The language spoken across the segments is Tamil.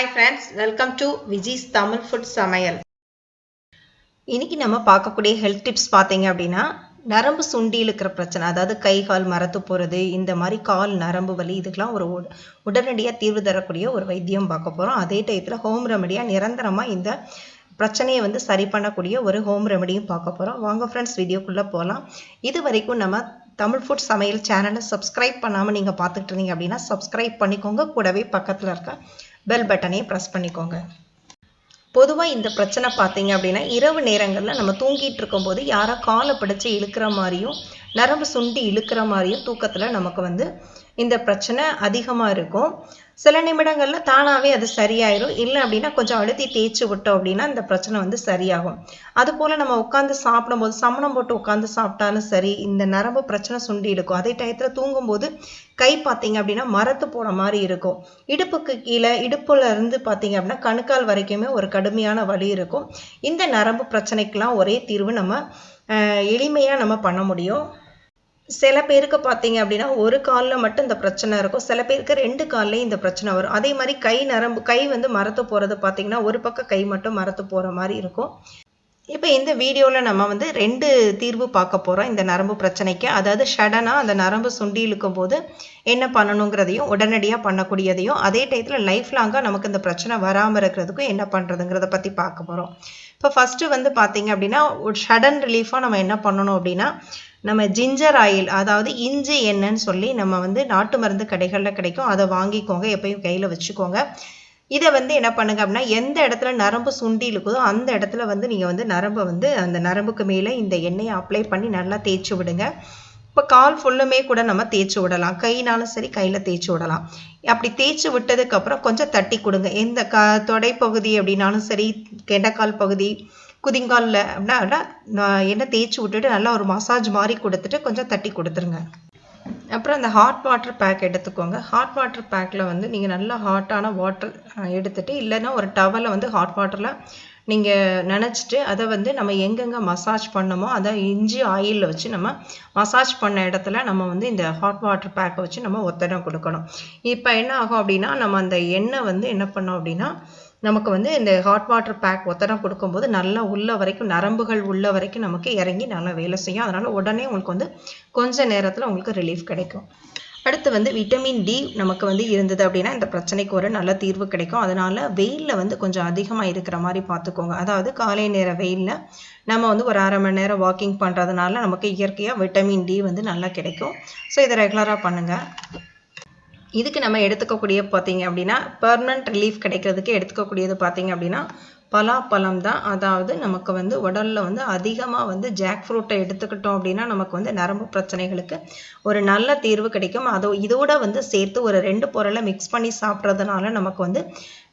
Hi friends welcome to Viji's Tamil food சமையல் இன்னைக்கு நம்ம பார்க்கக்கூடிய ஹெல்த் டிப்ஸ் பார்த்தீங்க அப்படின்னா நரம்பு சுண்டியில் இருக்கிற பிரச்சனை அதாவது கை கால் மரத்து போகிறது இந்த மாதிரி கால் நரம்பு வலி இதுக்கெலாம் ஒரு உட- உடனடியாக தீர்வு தரக்கூடிய ஒரு வைத்தியம் பார்க்க போகிறோம் அதே டயத்தில் ஹோம் ரெமடியாக நிரந்தரமாக இந்த பிரச்சனையை வந்து சரி பண்ணக்கூடிய ஒரு ஹோம் ரெமடியும் பார்க்க போகிறோம் வாங்க ஃப்ரெண்ட்ஸ் வீடியோக்குள்ளே போகலாம் இது வரைக்கும் நம்ம தமிழ் ஃபுட் சமையல் சேனலை சப்ஸ்கிரைப் பண்ணாமல் நீங்கள் பார்த்துக்கிட்டு இருந்தீங்க அப்படின்னா சப்ஸ்கிரைப் பண்ணிக்கோங்க. கூடவே பக்கத்தில் இருக்க பெல் பட்டனையும் ப்ரெஸ் பண்ணிக்கோங்க. பொதுவாக இந்த பிரச்சனை பார்த்தீங்க அப்படின்னா இரவு நேரங்களில் நம்ம தூங்கிட்டு இருக்கும்போது யாரோ காலை பிடிச்சி இழுக்கிற மாதிரியும் நரம்பு சுண்டி இழுக்கிற மாதிரியும் தூக்கத்தில் நமக்கு வந்து இந்த பிரச்சனை அதிகமாக இருக்கும். சில நிமிடங்களில் தானாகவே அது சரியாயிடும் இல்லை அப்படின்னா கொஞ்சம் அழுத்தி தேய்ச்சி விட்டோம் அப்படின்னா இந்த பிரச்சனை வந்து சரியாகும். அதுபோல் நம்ம உட்காந்து சாப்பிடும்போது சமணம் போட்டு உட்காந்து சாப்பிட்டாலும் சரி இந்த நரம்பு பிரச்சனை சுண்டி இருக்கும் அதே டயத்தில் தூங்கும்போது கை பார்த்தீங்க அப்படின்னா மரத்து போன மாதிரி இருக்கும். இடுப்புக்கு கீழே இடுப்புல இருந்து பார்த்தீங்க அப்படின்னா கணுக்கால் வரைக்குமே ஒரு கடுமையான வலி இருக்கும். இந்த நரம்பு பிரச்சனைக்கெல்லாம் ஒரே தீர்வு நம்ம எளிமையாக நம்ம பண்ண முடியும். சில பேருக்கு பார்த்தீங்க அப்படின்னா ஒரு காலில் மட்டும் இந்த பிரச்சனை இருக்கும். சில பேருக்கு ரெண்டு கால்லையும் இந்த பிரச்சனை வரும். அதே மாதிரி கை நரம்பு கை வந்து மரத்து போகிறது பார்த்தீங்கன்னா ஒரு பக்கம் கை மட்டும் மரத்து போகிற மாதிரி இருக்கும். இப்போ இந்த வீடியோவில் நம்ம வந்து ரெண்டு தீர்வு பார்க்க போகிறோம் இந்த நரம்பு பிரச்சனைக்கு. அதாவது ஷடனாக அந்த நரம்பு சுண்டி இழுக்கும் போது என்ன பண்ணணுங்கிறதையும் உடனடியாக பண்ணக்கூடியதையும் அதே டயத்தில் லைஃப் லாங்காக நமக்கு இந்த பிரச்சனை வராமல் இருக்கிறதுக்கும் என்ன பண்ணுறதுங்கிறத பற்றி பார்க்க போகிறோம் இப்போ ஃபஸ்ட்டு வந்து பார்த்தீங்க அப்படின்னா ஒரு ஷடன் ரிலீஃபாக நம்ம என்ன பண்ணணும் அப்படின்னா நம்ம ஜிஞ்சர் ஆயில் அதாவது இஞ்சி எண்ணெய்ன்னு சொல்லி நம்ம வந்து நாட்டு மருந்து கடைகளில் கிடைக்கும். அதை வாங்கிக்கோங்க. எப்பயும் கையில் வச்சுக்கோங்க. இதை வந்து என்ன பண்ணுங்க அப்படின்னா எந்த இடத்துல நரம்பு சுண்டி இருக்குதோ அந்த இடத்துல வந்து நீங்கள் வந்து நரம்பை வந்து அந்த நரம்புக்கு மேலே இந்த எண்ணெயை அப்ளை பண்ணி நல்லா தேய்ச்சி விடுங்க. இப்போ கால் ஃபுல்லுமே கூட நம்ம தேய்ச்சி விடலாம். கைனாலும் சரி கையில் தேய்ச்சி விடலாம். அப்படி தேய்ச்சி விட்டதுக்கப்புறம் கொஞ்சம் தட்டி கொடுங்க. எந்த க தொடைப்பகுதி அப்படின்னாலும் சரி கெண்டைக்கால் பகுதி குதிங்காலில் அப்படின்னா நான் எண்ணெய் தேய்ச்சி விட்டுட்டு நல்லா ஒரு மசாஜ் மாதிரி கொடுத்துட்டு கொஞ்சம் தட்டி கொடுத்துருங்க. அப்புறம் அந்த ஹாட் வாட்டர் பேக் எடுத்துக்கோங்க. ஹாட் வாட்டர் பேக்கில் வந்து நீங்கள் நல்லா ஹாட்டான வாட்டர் எடுத்துகிட்டு இல்லைன்னா ஒரு டவலை வந்து ஹாட் வாட்டரில் நீங்கள் நினச்சிட்டு அதை வந்து நம்ம எங்கெங்கே மசாஜ் பண்ணமோ அதை இஞ்சி ஆயிலில் வச்சு நம்ம மசாஜ் பண்ண இடத்துல நம்ம வந்து இந்த ஹாட் வாட்டர் பேக்கை வச்சு நம்ம ஒத்தடம் கொடுக்கணும். இப்போ என்ன ஆகும் அப்படின்னா நம்ம அந்த எண்ணெய் வந்து என்ன பண்ணோம் அப்படின்னா நமக்கு வந்து இந்த ஹாட் வாட்டர் பேக் ஒத்தடம் கொடுக்கும்போது நல்லா உள்ள வரைக்கும் நரம்புகள் உள்ள வரைக்கும் நமக்கு இறங்கி நல்லா வேலை செய்யும். அதனால் உடனே உங்களுக்கு வந்து கொஞ்ச நேரத்தில் உங்களுக்கு ரிலீஃப் கிடைக்கும். அடுத்து வந்து விட்டமின் டி நமக்கு வந்து இருந்தது அப்படின்னா இந்த பிரச்சனைக்கு ஒரு நல்ல தீர்வு கிடைக்கும். அதனால் வெயிலில் வந்து கொஞ்சம் அதிகமாக இருக்கிற மாதிரி பார்த்துக்கோங்க. அதாவது காலை நேர வெயிலில் நம்ம வந்து ஒரு அரை மணி நேரம் வாக்கிங் பண்ணுறதுனால நமக்கு இயற்கையாக விட்டமின் டி வந்து நல்லா கிடைக்கும். ஸோ இதை ரெகுலராக பண்ணுங்கள் இதுக்கு நம்ம எடுத்துக்கக்கூடிய பார்த்தீங்க அப்படின்னா பெர்மனன்ட் ரிலீஃப் கிடைக்கிறதுக்கு எடுத்துக்கக்கூடியது பார்த்தீங்க அப்படின்னா பலாப்பழம் தான். அதாவது நமக்கு வந்து உடலில் வந்து அதிகமாக வந்து ஜாக் ஃப்ரூட்டை எடுத்துக்கிட்டோம் அப்படின்னா நமக்கு வந்து நரம்பு பிரச்சனைகளுக்கு ஒரு நல்ல தீர்வு கிடைக்கும். அதோ இதோட வந்து சேர்த்து ஒரு ரெண்டு பொருளை மிக்ஸ் பண்ணி சாப்பிட்றதுனால நமக்கு வந்து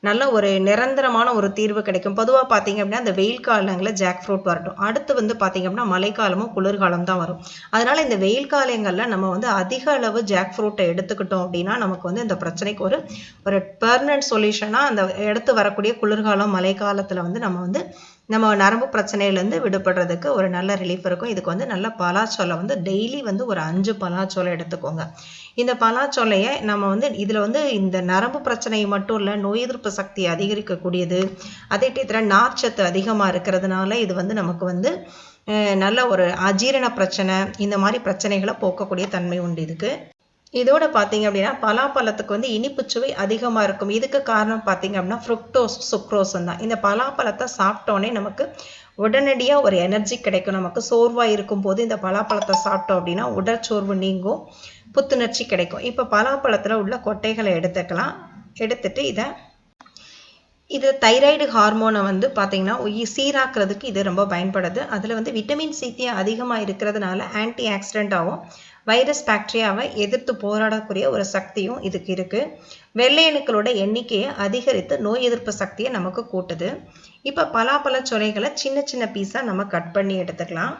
நல்ல ஒரு நிரந்தரமான ஒரு தீர்வு கிடைக்கும். பொதுவாக பார்த்தீங்க அப்படின்னா அந்த வெயில் காலங்களில் ஜாக் ஃப்ரூட் வரட்டும். அடுத்து வந்து பார்த்தீங்க அப்படின்னா மழைக்காலமும் குளிர்காலம் தான் வரும். அதனால் இந்த வெயில் காலங்களில் நம்ம வந்து அதிக அளவு ஜாக் ஃப்ரூட்டை எடுத்துக்கிட்டோம் அப்படின்னா நமக்கு வந்து இந்த பிரச்சனைக்கு ஒரு ஒரு பெர்மனன்ட் சொல்யூஷனாக அந்த எடுத்து வரக்கூடிய குளிர்காலம் மழைக்காலத்தில் வந்து நம்ம வந்து நம்ம நரம்பு பிரச்சனையிலேருந்து விடுபடுறதுக்கு ஒரு நல்ல ரிலீஃப் இருக்கும். இதுக்கு வந்து நல்ல பலாச்சோலை வந்து டெய்லி வந்து ஒரு அஞ்சு பலாச்சோலை எடுத்துக்கோங்க. இந்த பலாச்சோலையை நம்ம வந்து இதில் வந்து இந்த நரம்பு பிரச்சனை மட்டும் இல்லை நோய் எதிர்ப்பு சக்தி அதிகரிக்கக்கூடியது. அதே டயத்தில் நார்ச்சத்து அதிகமாக இருக்கிறதுனால இது வந்து நமக்கு வந்து நல்ல ஒரு அஜீரண பிரச்சனை இந்த மாதிரி பிரச்சனைகளை போக்கக்கூடிய தன்மை உண்டு இதுக்கு. இதோட பார்த்தீங்க அப்படின்னா பலாப்பழத்துக்கு வந்து இனிப்பு சுவை அதிகமாக இருக்கும். இதுக்கு காரணம் பார்த்தீங்க அப்படின்னா ஃப்ருக்டோஸ் சுக்ரோஸும் தான். இந்த பலாப்பழத்தை சாப்பிட்டோன்னே நமக்கு உடனடியாக ஒரு எனர்ஜி கிடைக்கும். நமக்கு சோர்வாக இருக்கும்போது இந்த பலாப்பழத்தை சாப்பிட்டோம் அப்படின்னா உடற்சோர்வு நீங்கும் புத்துணர்ச்சி கிடைக்கும். இப்போ பலாப்பழத்தில் உள்ள கொட்டைகளை எடுத்துக்கலாம். எடுத்துட்டு இதை இது தைராய்டு ஹார்மோனை வந்து பார்த்தீங்கன்னா சீராக்கிறதுக்கு சீராக்குறதுக்கு இது ரொம்ப பயன்படுது. அதில் வந்து விட்டமின் சி அதிகமாக இருக்கிறதுனால ஆன்டி ஆக்சிடெண்ட்டாகவும் வைரஸ் பாக்டீரியாவை எதிர்த்து போராடக்கூடிய ஒரு சக்தியும் இதுக்கு இருக்குது வெள்ளை அணுக்களோட எண்ணிக்கையை அதிகரித்து நோய் எதிர்ப்பு சக்தியை நமக்கு கூட்டுது. இப்போ பலாப்பழ சொலைகளை சின்ன சின்ன பீஸாக நம்ம கட் பண்ணி எடுத்துக்கலாம்.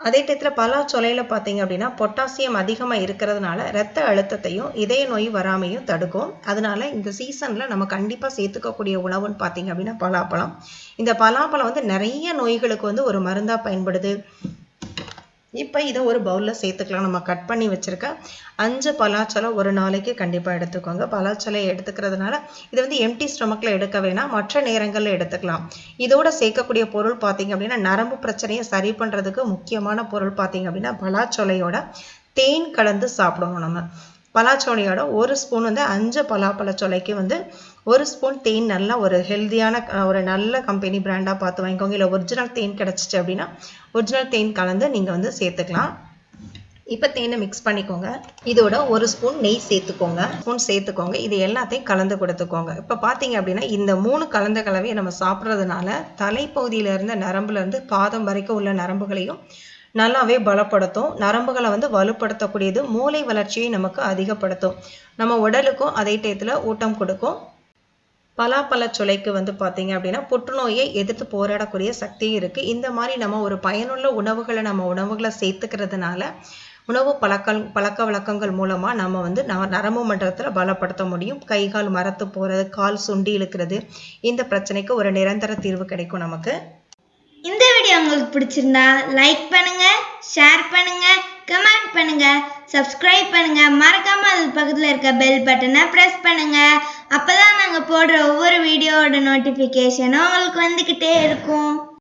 அதே டயத்தில் பலாச்சொலையில் பார்த்தீங்க அப்படின்னா பொட்டாசியம் அதிகமாக இருக்கிறதுனால ரத்த அழுத்தத்தையும் இதய நோய் வராமையும் தடுக்கும். அதனால இந்த சீசனில் நம்ம கண்டிப்பாக சேர்த்துக்கக்கூடிய உணவுன்னு பார்த்தீங்க அப்படின்னா பலாப்பழம். இந்த பலாப்பழம் வந்து நிறைய நோய்களுக்கு வந்து ஒரு மருந்தாக பயன்படுது. இப்போ இதை ஒரு பவுலில் சேர்த்துக்கலாம். நம்ம கட் பண்ணி வச்சுருக்க அஞ்சு பலாச்சலம் ஒரு நாளைக்கு கண்டிப்பாக எடுத்துக்கோங்க. பலாச்சலை எடுத்துக்கிறதுனால இது வந்து எம்டி ஸ்டொமக்கில் எடுக்க வேணாம். மற்ற நேரங்களில் எடுத்துக்கலாம். இதோட சேர்க்கக்கூடிய பொருள் பார்த்தீங்க அப்படின்னா நரம்பு பிரச்சனையை சரி பண்ணுறதுக்கு முக்கியமான பொருள் பார்த்தீங்க அப்படின்னா பலாச்சொலையோட தேன் கலந்து சாப்பிடணும் நம்ம. பலாச்சோலையோட ஒரு ஸ்பூன் வந்து அஞ்சு பலாப்பழச்சோலைக்கு வந்து ஒரு ஸ்பூன் தேன் நல்லா ஒரு ஹெல்த்தியான ஒரு நல்ல கம்பெனி பிராண்டாக பார்த்து வாங்கிக்கோங்க. இல்லை ஒரிஜினல் தேன் கிடச்சிச்சு அப்படின்னா ஒரிஜினல் தேன் கலந்து நீங்கள் வந்து சேர்த்துக்கலாம். இப்போ தேனை மிக்ஸ் பண்ணிக்கோங்க. இதோட ஒரு ஸ்பூன் நெய் சேர்த்துக்கோங்க. ஸ்பூன் சேர்த்துக்கோங்க. இது எல்லாத்தையும் கலந்து கொடுத்துக்கோங்க. இப்போ பார்த்தீங்க அப்படின்னா இந்த மூணு கலந்த கலவையை நம்ம சாப்பிட்றதுனால தலைப்பகுதியில நரம்புலேருந்து பாதம் வரைக்கும் உள்ள நரம்புகளையும் நல்லாவே பலப்படுத்தும். நரம்புகளை வந்து வலுப்படுத்தக்கூடியது மூளை வளர்ச்சியை நமக்கு அதிகப்படுத்தும். நம்ம உடலுக்கும் அதே டயத்தில் ஊட்டம் கொடுக்கும். பலாப்பழ சுளைக்கு வந்து பார்த்தீங்க அப்படின்னா புற்றுநோயை எதிர்த்து போராடக்கூடிய சக்தி இருக்குது இந்த மாதிரி நம்ம ஒரு பயனுள்ள உணவுகளை நம்ம உணவுகளை சேர்த்துக்கிறதுனால உணவு பழக்க பழக்க வழக்கங்கள் மூலமாக நம்ம வந்து ந நரம்பு மண்டலத்தில் பலப்படுத்த முடியும். கை கால் மரத்து போகிறது கால் சுண்டி இழுக்கிறது இந்த பிரச்சனைக்கு ஒரு நிரந்தர தீர்வு கிடைக்கும் நமக்கு. வீடியோ உங்களுக்கு பிடிச்சிருந்தா லைக் பண்ணுங்க ஷேர் பண்ணுங்க கமெண்ட் பண்ணுங்க சப்ஸ்கிரைப் பண்ணுங்க. மறக்காம அது பக்கத்தில் இருக்க பெல் பட்டனை ப்ரெஸ் பண்ணுங்க. அப்பதான் நாங்கள் போடுற ஒவ்வொரு வீடியோவோட நோட்டிஃபிகேஷனும் உங்களுக்கு வந்துக்கிட்டே இருக்கும்.